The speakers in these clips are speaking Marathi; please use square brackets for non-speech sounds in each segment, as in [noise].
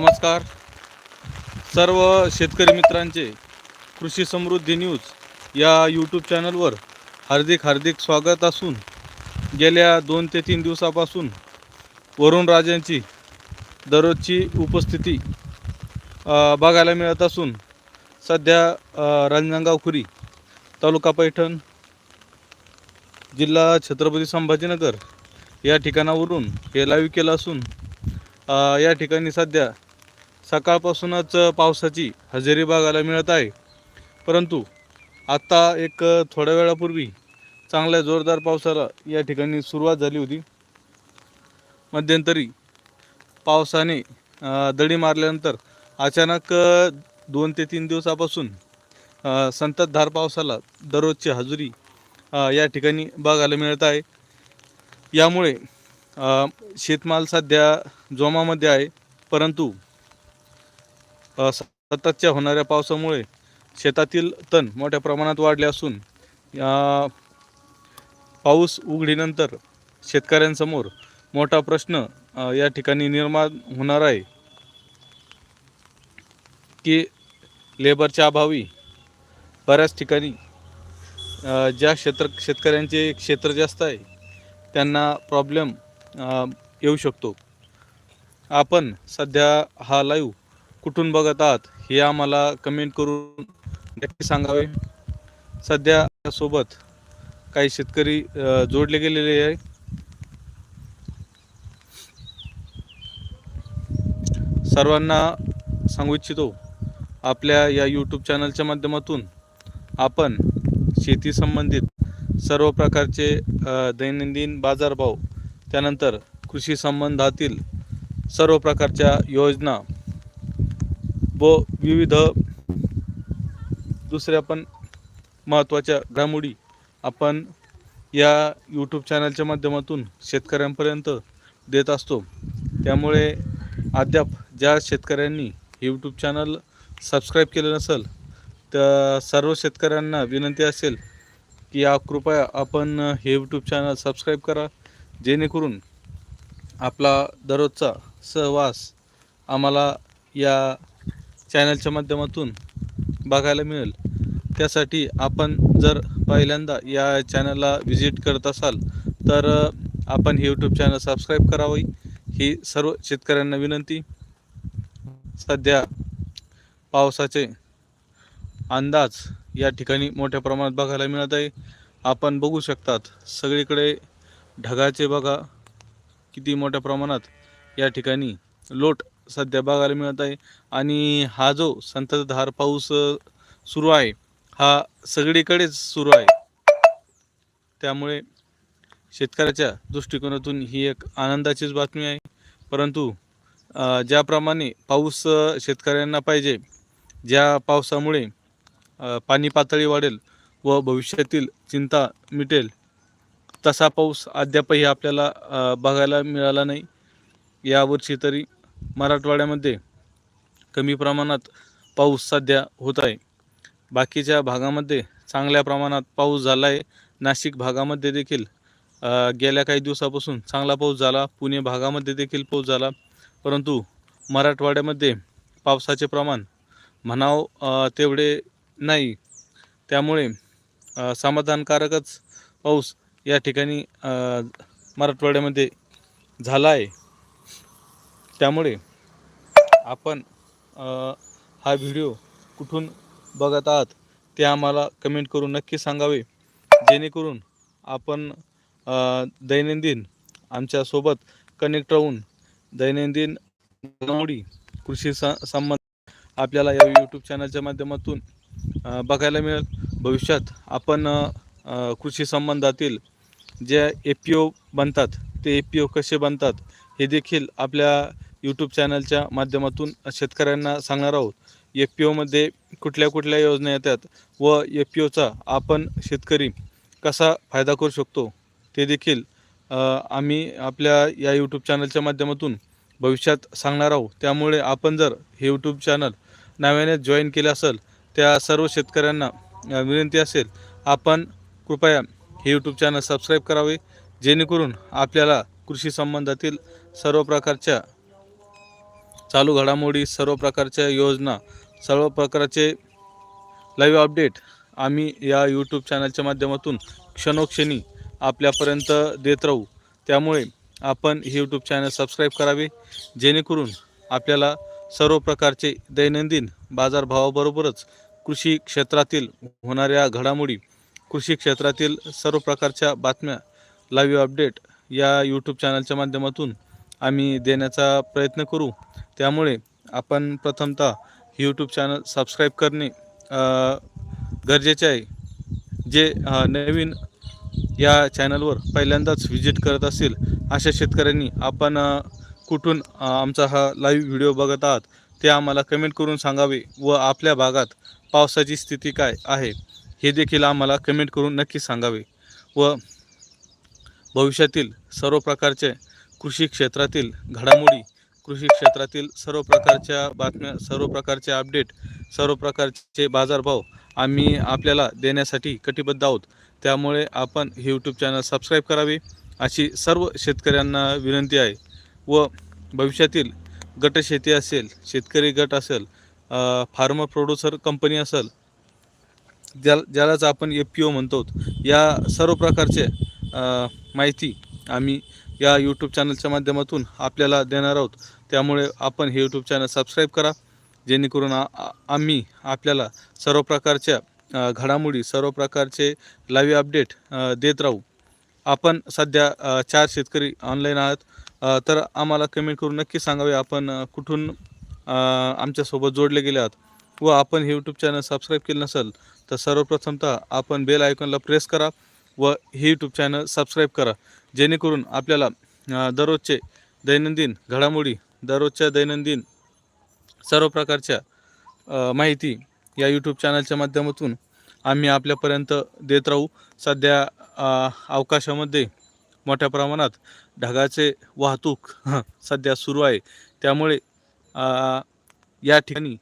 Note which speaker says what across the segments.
Speaker 1: नमस्कार. सर्व शेतकरी मित्रांचे कृषी समृद्धी न्यूज या यूट्यूब चॅनलवर हार्दिक हार्दिक स्वागत असून गेल्या दोन ते तीन दिवसापासून वरुण राजांची दररोजची उपस्थिती बघायला मिळत असून सध्या रांजणगाव खुरी तालुका पैठण जिल्हा छत्रपती संभाजीनगर या ठिकाणावरून हे लाईव्ह केलं असून या ठिकाणी सध्या सकाळपासूनच पावसाची हजेरी बघायला मिळत आहे. परंतु आत्ता एक थोड्या वेळापूर्वी चांगल्या जोरदार पावसाला या ठिकाणी सुरुवात झाली होती. मध्यंतरी पावसाने दडी मारल्यानंतर अचानक दोन ते तीन दिवसापासून संततधार पावसाला दररोजची हजेरी या ठिकाणी बघायला मिळत आहे. यामुळे शेतमाल सध्या जोमामध्ये आहे परंतु सततच्या होणाऱ्या पावसामुळे शेतातील तण मोठ्या प्रमाणात वाढले असून पाऊस उघडीनंतर शेतकऱ्यांसमोर मोठा प्रश्न या ठिकाणी निर्माण होणार आहे. की लेबरच्या अभावी बऱ्याच ठिकाणी ज्या क्षेत्र शेतकऱ्यांचे क्षेत्र जास्त आहे त्यांना प्रॉब्लेम येऊ शकतो. आपण सध्या हा लाईव्ह कुठून बघत आहात हे आम्हाला कमेंट करून नक्की सांगावे. सध्या सोबत काही शेतकरी जोडले गेलेले आहे सर्वांना सांगू इच्छितो आपल्या या यूट्यूब चॅनलच्या माध्यमातून आपण शेती संबंधित सर्व प्रकारचे दैनंदिन बाजारभाव त्यानंतर कृषी संबंधातील सर्व प्रकारच्या योजना व विविध दुसऱ्या पण महत्त्वाच्या घडामोडी आपण या यूट्यूब चॅनलच्या माध्यमातून शेतकऱ्यांपर्यंत देत असतो. त्यामुळे अद्याप ज्या शेतकऱ्यांनी यूट्यूब चॅनल सबस्क्राईब केलं नसेल त्या सर्व शेतकऱ्यांना विनंती असेल की या कृपया आपण हे यूट्यूब चॅनल सबस्क्राईब करा जेणेकरून आपला दररोजचा सहवास आम्हाला या चॅनलच्या माध्यमातून बघायला मिळेल. त्यासाठी आपण जर पहिल्यांदा या चॅनलला व्हिजिट करत असाल तर आपण हे यूट्यूब चॅनल सबस्क्राईब करावे. ही सर्व शेतकऱ्यांना विनंती. सध्या पावसाचे अंदाज या ठिकाणी मोठ्या प्रमाणात बघायला मिळत आहे. आपण बघू शकतात सगळीकडे ढगाचे बघा. किती मोठ्या प्रमाणात या ठिकाणी लोट सध्या बघायला मिळत आहे. आणि हा जो संततधार पाऊस सुरू आहे हा सगळीकडेच सुरू आहे. त्यामुळे शेतकऱ्याच्या दृष्टिकोनातून ही एक आनंदाचीच बातमी आहे. परंतु ज्याप्रमाणे पाऊस शेतकऱ्यांना पाहिजे ज्या पावसामुळे पाणी पातळी वाढेल व भविष्यातील चिंता मिटेल तसा पाऊस अद्यापही आपल्याला बघायला मिळाला नाही. यावर्षी तरी मराठवाड्यामध्ये कमी प्रमाणात पाऊस सध्या होत आहे. बाकीच्या भागामध्ये चांगल्या प्रमाणात पाऊस झाला आहे नाशिक भागामध्ये देखील गेल्या काही दिवसापासून चांगला पाऊस झाला. पुणे भागामध्ये देखील पाऊस झाला. परंतु मराठवाड्यामध्ये पावसाचे प्रमाण म्हणाव तेवढे नाही. त्यामुळे समाधानकारकच पाऊस या ठिकाणी मराठवाड्यामध्ये झाला आहे त्यामुळे आपण हा व्हिडिओ कुठून बघत आहात ते आम्हाला कमेंट करून नक्की सांगावे. जेणेकरून आपण दैनंदिन आमच्यासोबत कनेक्ट राहून दैनंदिन घडामोडी कृषी स संबंध आपल्याला या यूट्यूब चॅनलच्या माध्यमातून बघायला मिळेल. भविष्यात आपण कृषी संबंधातील जे ए पी ओ बनतात ते ए पी ओ कसे बनतात हे देखील आपल्या यूट्यूब चॅनलच्या माध्यमातून शेतकऱ्यांना सांगणार आहोत. एफ पी ओमध्ये कुठल्या कुठल्या योजना येतात व एफ पी ओचा आपण शेतकरी कसा फायदा करू शकतो ते देखील आम्ही आपल्या या यूट्यूब चॅनलच्या माध्यमातून भविष्यात सांगणार आहोत. त्यामुळे आपण जर हे यूट्यूब चॅनल नव्याने जॉईन केले असेल त्या सर्व शेतकऱ्यांना विनंती असेल आपण कृपया हे यूट्यूब चॅनल सबस्क्राईब करावे जेणेकरून आपल्याला कृषी संबंधातील सर्व प्रकारच्या चालू घडामोडी सर्व प्रकारच्या योजना सर्व प्रकारचे लाईव्ह अपडेट आम्ही या यूट्यूब चॅनलच्या माध्यमातून क्षणोक्षणी आपल्यापर्यंत देत राहू. त्यामुळे आपण हे यूट्यूब चॅनल सबस्क्राईब करावे जेणेकरून आपल्याला सर्व प्रकारचे दैनंदिन बाजारभावाबरोबरच कृषी क्षेत्रातील होणाऱ्या घडामोडी कृषी क्षेत्रातील सर्व प्रकारच्या बातम्या लाईव्ह अपडेट या यूट्यूब चॅनलच्या माध्यमातून आम्ही देण्याचा प्रयत्न करू. त्यामुळे आपण प्रथमतः यूट्यूब चॅनल सबस्क्राईब करणे गरजेचे आहे. जे नवीन या चॅनलवर पहिल्यांदाच व्हिजिट करत असेल अशा शेतकऱ्यांनी आपण कुठून आमचा हा लाईव्ह व्हिडिओ बघत आहात ते आम्हाला कमेंट करून सांगावे व आपल्या भागात पावसाची स्थिती काय आहे हे देखील आम्हाला कमेंट करून नक्की सांगावे व भविष्यातील सर्व प्रकारचे कृषी क्षेत्रातील घडामोडी कृषी क्षेत्रातील सर्व प्रकारच्या बातम्या सर्व प्रकारचे अपडेट सर्व प्रकारचे बाजारभाव आम्ही आपल्याला देण्यासाठी कटिबद्ध आहोत. त्यामुळे आपण हे यूट्यूब चॅनल सबस्क्राईब करावे अशी सर्व शेतकऱ्यांना विनंती आहे. व भविष्यातील गटशेती असेल शेतकरी गट असेल फार्मर प्रोड्युसर कंपनी असेल ज्या ज्यालाच आपण एफ पी ओ म्हणतो या सर्व प्रकारचे माहिती आम्ही या यूट्यूब चॅनलच्या माध्यमातून आपल्याला देणार आहोत. त्यामुळे आपण हे यूट्यूब चॅनल सबस्क्राईब करा. जेणेकरून आ- आम्ही आपल्याला सर्व प्रकारच्या घडामोडी सर्व प्रकारचे लाईव्ह अपडेट देत राहू. आपण सध्या चार शेतकरी ऑनलाईन आहात. तर आम्हाला कमेंट करून नक्की सांगावे आपण कुठून आमच्यासोबत जोडले गेले आहात. व आपण हे यूट्यूब चॅनल सबस्क्राईब केलं नसेल तर सर्वप्रथमतः आपण बेल आयकॉनला प्रेस करा. व हे यूट्यूब चॅनल सबस्क्राईब करा. जेणेकरून आपल्याला दररोजचे दैनंदिन घडामोडी दररोजच्या दैनंदिन सर्व प्रकारच्या माहिती या यूट्यूब चॅनलच्या माध्यमातून आम्ही आपल्यापर्यंत देत राहू. सध्या अवकाशामध्ये मोठ्या प्रमाणात ढगाचे वाहतूक [laughs] सध्या सुरू आहे. त्यामुळे या ठिकाणी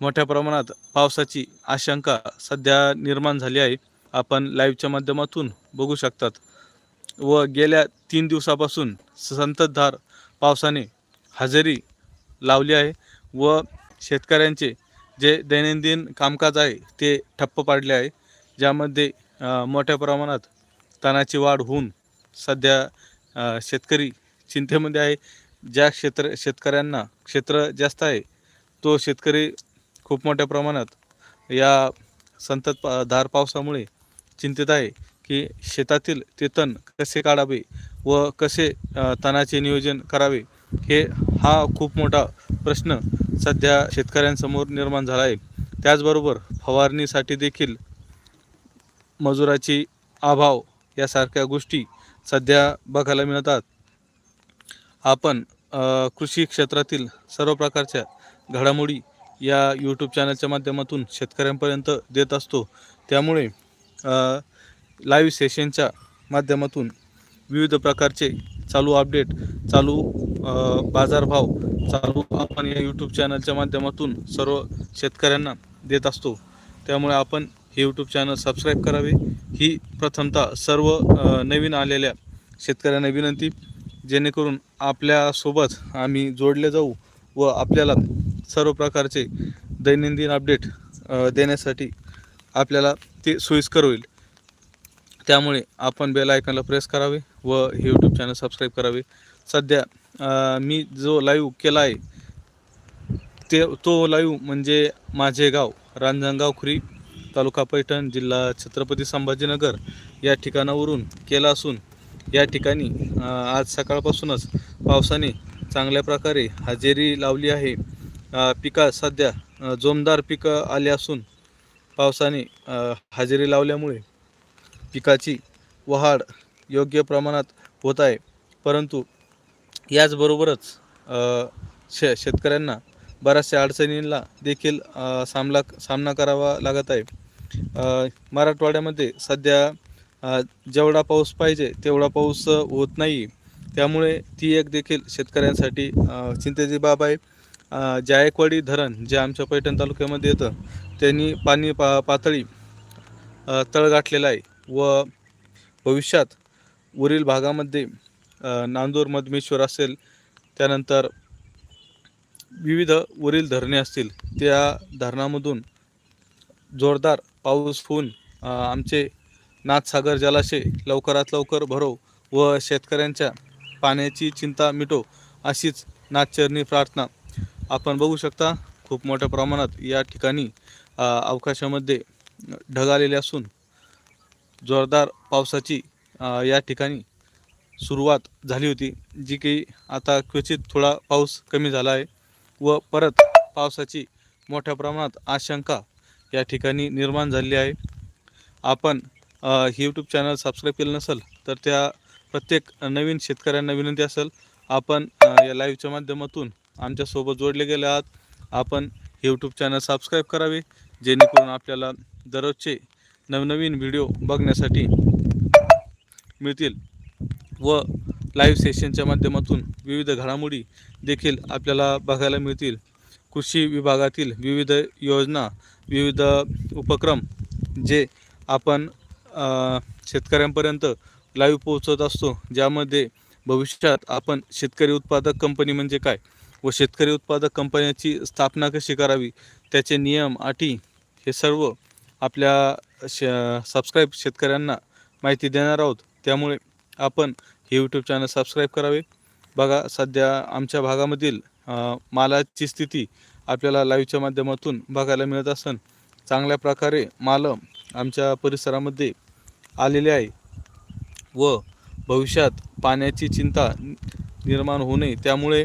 Speaker 1: मोठ्या प्रमाणात पावसाची आशंका सध्या निर्माण झाली आहे. आपण लाईव्हच्या माध्यमातून बघू शकतात. व गेल्या तीन दिवसापासून संततधार पावसाने हजेरी लावली आहे व शेतकऱ्यांचे जे दैनंदिन कामकाज आहे ते ठप्प पाडले आहे. ज्यामध्ये मोठ्या प्रमाणात तणाची वाढ होऊन सध्या शेतकरी चिंतेमध्ये आहे. ज्या क्षेत्र शेतकऱ्यांना क्षेत्र जास्त आहे तो शेतकरी खूप मोठ्या प्रमाणात या संतत पा धार पावसामुळे चिंतित आहे की शेतातील ते तण कसे काढावे व कसे तणाचे नियोजन करावे हे हा खूप मोठा प्रश्न सध्या शेतकऱ्यांसमोर निर्माण झाला आहे. त्याचबरोबर फवारणीसाठी देखील मजुराची अभाव यासारख्या गोष्टी सध्या बघायला मिळतात. आपण कृषी क्षेत्रातील सर्व प्रकारच्या घडामोडी या यूट्यूब चॅनलच्या माध्यमातून शेतकऱ्यांपर्यंत देत असतो. त्यामुळे लाईव्ह सेशनच्या माध्यमातून विविध प्रकारचे चालू अपडेट चालू बाजारभाव चालू आपण या यूट्यूब चॅनलच्या माध्यमातून सर्व शेतकऱ्यांना देत असतो. त्यामुळे आपण हे यूट्यूब चॅनल सबस्क्राईब करावे. ही प्रथमतः सर्व नवीन आलेल्या शेतकऱ्यांना विनंती जेणेकरून आपल्यासोबत आम्ही जोडले जाऊ व आपल्याला सर्व प्रकारचे दैनंदिन अपडेट देण्यासाठी आपल्याला ते सोयीस्कर होईल. त्यामुळे आपण बेल आयकॉनला प्रेस करावे व हे यूट्यूब चॅनल सबस्क्राईब करावे. सध्या मी जो लाईव्ह केला आहे ते तो लाईव्ह म्हणजे माझे गाव रांजणगाव खुरी तालुका पैठण जिल्हा छत्रपती संभाजीनगर या ठिकाणावरून केला असून या ठिकाणी आज सकाळपासूनच पावसाने चांगल्या प्रकारे हजेरी लावली आहे. पिका सध्या जोमदार पिकं आले असून पावसाने हजेरी लावल्यामुळे पिकाची वाढ योग्य प्रमाणात होत आहे. परंतु याचबरोबरच शे शेतकऱ्यांना बऱ्याचशा अडचणींना देखील सामला सामना करावा लागत आहे. मराठवाड्यामध्ये सध्या जेवढा पाऊस पाहिजे तेवढा पाऊस होत नाही. त्यामुळे ती एक देखील शेतकऱ्यांसाठी चिंतेची बाब आहे. जायकवाडी धरण जे आमच्या पैठण तालुक्यामध्ये येतं त्यांनी पाणी पा पातळी तळ गाठलेला आहे व भविष्यात वरील भागामध्ये नांदूर मधमेश्वर असेल त्यानंतर विविध वरील धरणे असतील त्या धरणामधून जोरदार पाऊस होऊन आमचे नाथसागर जलाशय लवकरात लवकर भरो व शेतकऱ्यांच्या पाण्याची चिंता मिटो अशीच नाथचरणी प्रार्थना आपण बघू शकता. खूप मोठ्या प्रमाणात या ठिकाणी अवकाशामध्ये ढग आलेले असून जोरदार पावसाची या ठिकाणी सुरुवात झाली होती जी की आता क्वचित थोडा पाऊस कमी झाला आहे व परत पावसाची मोठ्या प्रमाणात आशंका या ठिकाणी निर्माण झालेली आहे. आपण हे यूट्यूब चॅनल सबस्क्राईब केलं नसेल तर त्या प्रत्येक नवीन शेतकऱ्यांना विनंती असेल आपण या लाईव्हच्या माध्यमातून आमच्यासोबत जोडले गेले आहात. आपण यूट्यूब चॅनल सबस्क्राईब करावे जेणेकरून आपल्याला दररोजचे नवनवीन व्हिडिओ बघण्यासाठी मिळतील व लाईव्ह सेशनच्या माध्यमातून विविध घडामोडी देखील आपल्याला बघायला मिळतील. कृषी विभागातील विविध योजना विविध उपक्रम जे आपण शेतकऱ्यांपर्यंत लाईव्ह पोहोचत असतो ज्यामध्ये भविष्यात आपण शेतकरी उत्पादक कंपनी म्हणजे काय? व शेतकरी उत्पादक कंपन्याची स्थापना कशी करावी त्याचे नियम अटी हे सर्व आपल्या श सबस्क्राईब शेतकऱ्यांना माहिती देणार आहोत. त्यामुळे आपण हे यूट्यूब चॅनल सबस्क्राईब करावे. बघा सध्या आमच्या भागामधील मालाची स्थिती आपल्याला लाईव्हच्या माध्यमातून बघायला मिळत असून चांगल्या प्रकारे माल आमच्या परिसरामध्ये आलेले आहे. व भविष्यात पाण्याची चिंता निर्माण होऊ नये. त्यामुळे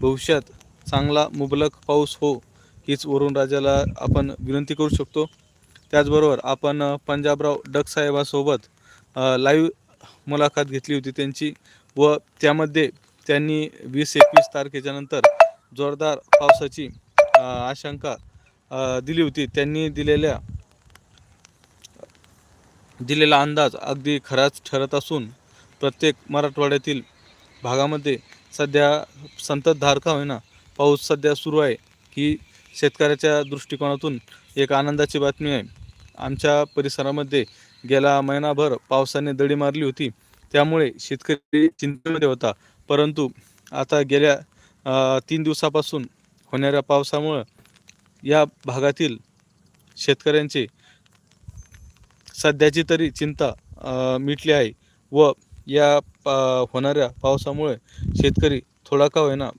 Speaker 1: भविष्यात चांगला मुबलक पाऊस हो हीच वरुण राजाला आपण विनंती करू शकतो. त्याचबरोबर आपण पंजाबराव डक साहेबासोबत लाईव्ह मुलाखत घेतली होती त्यांची व त्यामध्ये त्यांनी वीस एकवीस तारखेच्या नंतर जोरदार पावसाची आशंका दिली होती. त्यांनी दिलेल्या दिलेला अंदाज अगदी खराच ठरत असून प्रत्येक मराठवाड्यातील भागामध्ये सध्या संततधार का होईना पाऊस सध्या सुरू आहे ही शेतकऱ्याच्या दृष्टिकोनातून एक आनंदाची बातमी आहे. आमच्या परिसरामध्ये गेला महिनाभर पावसाने दडी मारली होती त्यामुळे शेतकरी चिंतेमध्ये होता. परंतु आता गेल्या तीन दिवसापासून होणाऱ्या पावसामुळं या भागातील शेतकऱ्यांचे सध्याची तरी चिंता मिटली आहे व या पा होणाऱ्या पावसामुळे शेतकरी थोडा का होईना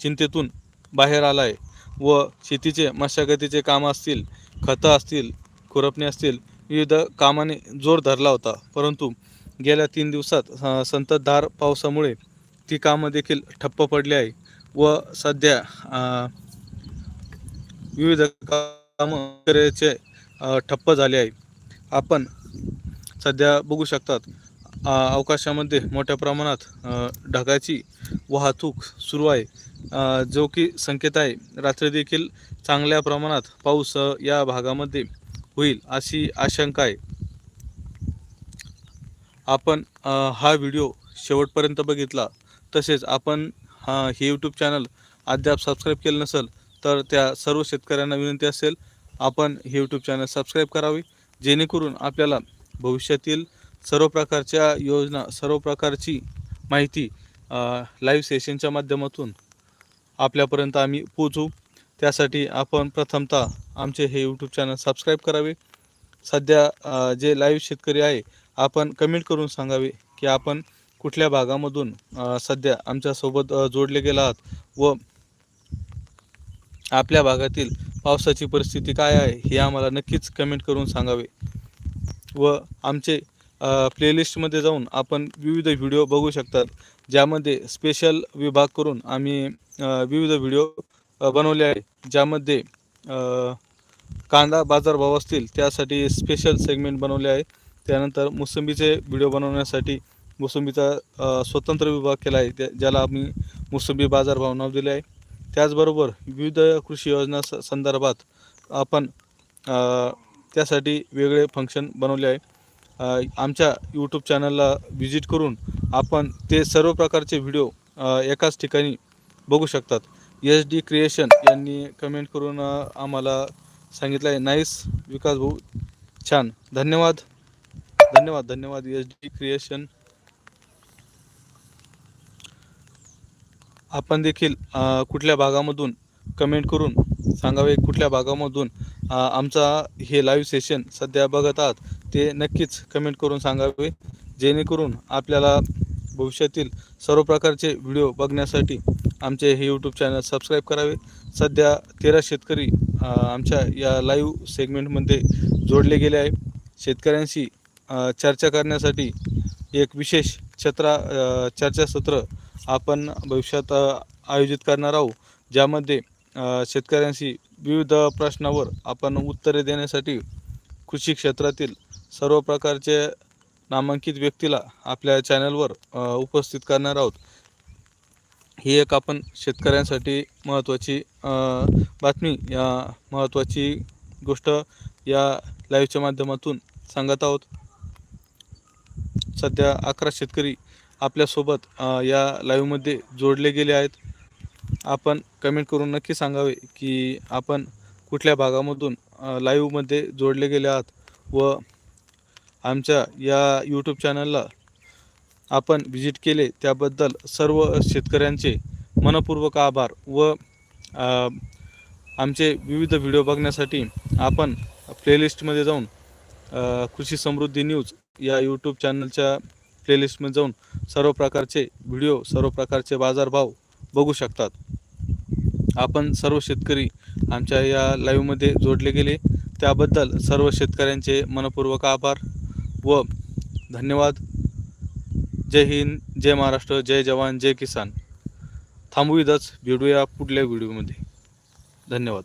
Speaker 1: चिंतेतून बाहेर आला आहे व शेतीचे मशागतीचे कामं असतील खतं असतील खुरपणे असतील विविध कामाने जोर धरला होता. परंतु गेल्या तीन दिवसात संततधार पावसामुळे ती कामं देखील ठप्प पडली आहे व सध्या विविध कामं शेतकऱ्याचे ठप्प झाले आहे. आपण सध्या बघू शकतात. अवकाशामध्ये मोठ्या प्रमाणात ढगाची वाहतूक सुरू आहे. जो की संकेत आहे रात्री देखील चांगल्या प्रमाणात पाऊस या भागामध्ये होईल अशी आशंका आहे. आपण हा व्हिडिओ शेवटपर्यंत बघितला तसेच आपण हा हे यूट्यूब चॅनल अद्याप सबस्क्राईब केलं नसेल तर त्या सर्व शेतकऱ्यांना विनंती असेल आपण हे यूट्यूब चॅनल सबस्क्राईब करावे जेणेकरून आपल्याला भविष्यातील सर्व प्रकारच्या योजना सर्व प्रकारची माहिती लाईव्ह सेशनच्या माध्यमातून आपल्यापर्यंत आम्ही पोचू त्यासाठी आपण प्रथमतः आमचे हे यूट्यूब चॅनल सबस्क्राईब करावे. सध्या जे लाईव्ह शेतकरी आहे आपण कमेंट करून सांगावे की आपण कुठल्या भागामधून सध्या आमच्यासोबत जोडले गेला आहात व आपल्या भागातील पावसाची परिस्थिती काय आहे हे आम्हाला नक्कीच कमेंट करून सांगावे. व आमचे प्लेलिस्टमध्ये जाऊन आपण विविध व्हिडिओ बघू शकतात. ज्यामध्ये स्पेशल विभाग करून आम्ही विविध व्हिडिओ बनवले आहे ज्यामध्ये कांदा बाजारभाव असतील त्यासाठी स्पेशल सेगमेंट बनवले आहे त्यानंतर मोसंबीचे व्हिडिओ बनवण्यासाठी मोसंबीचा स्वतंत्र विभाग केला आहे. त्या ज्याला आम्ही मोसंबी बाजारभाव नाव दिले आहे. त्याचबरोबर विविध कृषी योजना स संदर्भात आपण त्यासाठी वेगळे फंक्शन बनवले आहे आमच्या यूट्यूब चॅनलला व्हिजिट करून आपण ते सर्व प्रकारचे व्हिडिओ एकाच ठिकाणी बघू शकतात. एच डी क्रिएशन यांनी कमेंट करून आम्हाला सांगितलं आहे. नाईस विकास भाऊ छान. धन्यवाद. धन्यवाद धन्यवाद एच डी क्रिएशन आपण देखील कुठल्या भागामधून कमेंट करून सांगावे कुठल्या भागामधून आमचा हे लाईव्ह सेशन सध्या बघत आहात ते नक्कीच कमेंट करून सांगावे. जेणेकरून आपल्याला भविष्यातील सर्व प्रकारचे व्हिडिओ बघण्यासाठी आमचे हे यूट्यूब चॅनल सबस्क्राईब करावे. सध्या तेरा शेतकरी आमच्या या लाईव्ह सेगमेंटमध्ये जोडले गेले आहे शेतकऱ्यांशी चर्चा करण्यासाठी एक विशेष छत्रा चर्चासत्र आपण भविष्यात आयोजित करणार आहोत. ज्यामध्ये शेतकऱ्यांशी विविध प्रश्नावर आपण उत्तरे देण्यासाठी कृषी क्षेत्रातील सर्व प्रकारचे नामांकित व्यक्तीला आपल्या चॅनलवर उपस्थित करणार आहोत. ही एक आपण शेतकऱ्यांसाठी महत्त्वाची बातमी या महत्त्वाची गोष्ट या लाईव्हच्या माध्यमातून सांगत आहोत. सध्या अकरा शेतकरी आपल्यासोबत या लाईव्हमध्ये जोडले गेले आहेत. आपण कमेंट करून नक्की सांगावे की आपण कुठल्या भागामधून लाईव्हमध्ये जोडले गेले आहात व आमच्या या यूट्यूब चॅनलला आपण व्हिजिट केले त्याबद्दल सर्व शेतकऱ्यांचे मनपूर्वक आभार व आमचे विविध व्हिडिओ बघण्यासाठी आपण प्लेलिस्टमध्ये जाऊन कृषी समृद्धी न्यूज या यूट्यूब चॅनलच्या प्लेलिस्टमध्ये जाऊन सर्व प्रकारचे व्हिडिओ सर्व प्रकारचे बाजारभाव बघू शकतात. आपण सर्व शेतकरी आमच्या या लाईव्हमध्ये जोडले गेले. त्याबद्दल सर्व शेतकऱ्यांचे मनपूर्वक आभार व धन्यवाद. जय हिंद जय महाराष्ट्र जय जवान जय किसान. थांबू इथंच. भेटूया पुढल्या व्हिडिओमध्ये धन्यवाद.